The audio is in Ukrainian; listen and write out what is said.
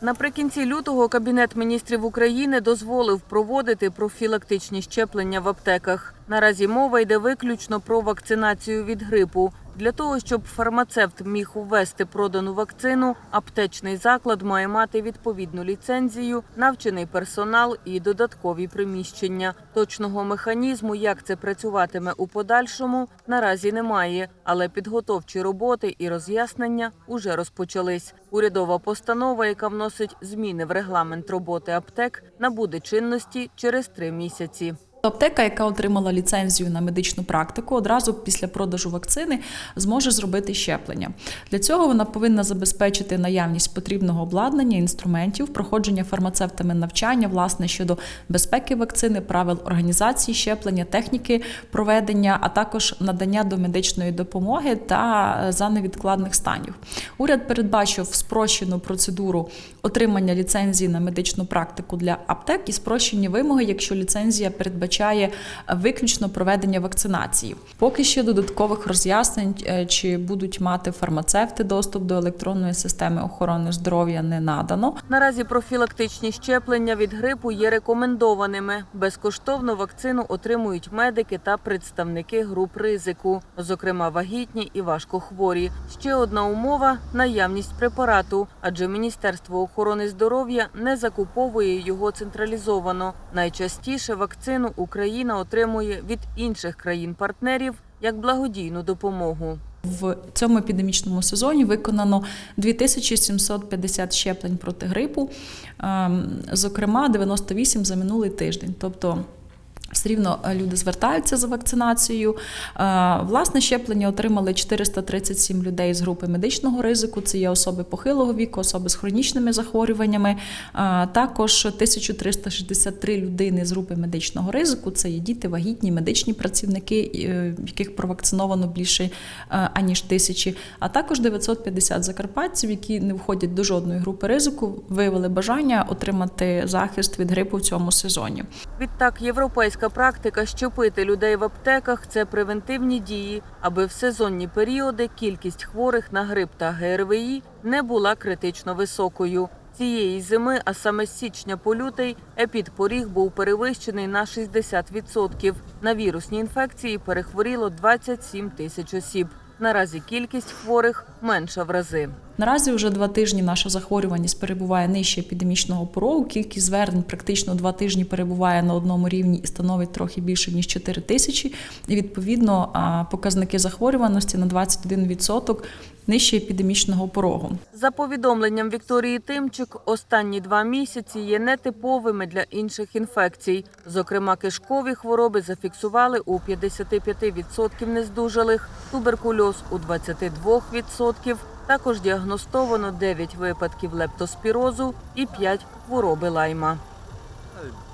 Наприкінці лютого Кабінет міністрів України дозволив проводити профілактичні щеплення в аптеках. Наразі мова йде виключно про вакцинацію від грипу. Для того, щоб фармацевт міг увести продану вакцину, аптечний заклад має мати відповідну ліцензію, навчений персонал і додаткові приміщення. Точного механізму, як це працюватиме у подальшому, наразі немає, але підготовчі роботи і роз'яснення уже розпочались. Урядова постанова, яка вносить зміни в регламент роботи аптек, набуде чинності через три місяці. Аптека, яка отримала ліцензію на медичну практику, одразу після продажу вакцини зможе зробити щеплення. Для цього вона повинна забезпечити наявність потрібного обладнання, інструментів, проходження фармацевтами навчання, власне щодо безпеки вакцини, правил організації щеплення, техніки проведення, а також надання домедичної допомоги та е, за невідкладних станів. Уряд передбачив спрощену процедуру отримання ліцензії на медичну практику для аптек і спрощені вимоги, якщо ліцензія передбачає виключно проведення вакцинації. Поки що додаткових роз'яснень, е, чи будуть мати фармацевти доступ до електронної системи охорони здоров'я, не надано. Наразі профілактичні щеплення від грипу є рекомендованими. Безкоштовно вакцину отримують медики та представники груп ризику, зокрема вагітні і важкохворі. Ще одна умова наявність препарату, адже Міністерство охорони здоров'я не закуповує його централізовано. Найчастіше вакцину Україна отримує від інших країн-партнерів як благодійну допомогу. В цьому епідемічному сезоні виконано 2750 щеплень проти грипу, ем, зокрема 98 за минулий тиждень. Тобто все рівно е, люди звертаються за вакцинацією. Е, Власне, щеплення отримали 437 людей з групи медичного ризику. Це є особи похилого віку, особи з хронічними захворюваннями. Е, Також 1363 людини з групи медичного ризику. Це є діти, вагітні, медичні працівники, яких провакциновано більше аніж тисячі. А також 950 закарпатців, які не входять до жодної групи ризику, виявили бажання отримати захист від грипу в цьому сезоні. Відтак, європейська практика щепити людей в аптеках це превентивні дії, аби в сезонні періоди кількість хворих на грип та ГРВІ не була критично високою. Цієї зими, а саме з січня по лютий, епідпоріг був перевищений на 60%. На вірусні інфекції перехворіло 27 тисяч осіб. Наразі кількість хворих менша в рази. Наразі вже два тижні наша захворюваність перебуває нижче епідемічного порогу. Кількість звернень практично два тижні перебуває на одному рівні і становить трохи більше ніж 4 тисячі. І відповідно показники захворюваності на 21% нижче епідемічного порогу. За повідомленням Вікторії Тимчик, останні два місяці є нетиповими для інших інфекцій. Зокрема, кишкові хвороби зафіксували у 55% нездужалих, туберкульоз у 22%. Також діагностовано 9 випадків лептоспірозу і 5 хвороби лайма.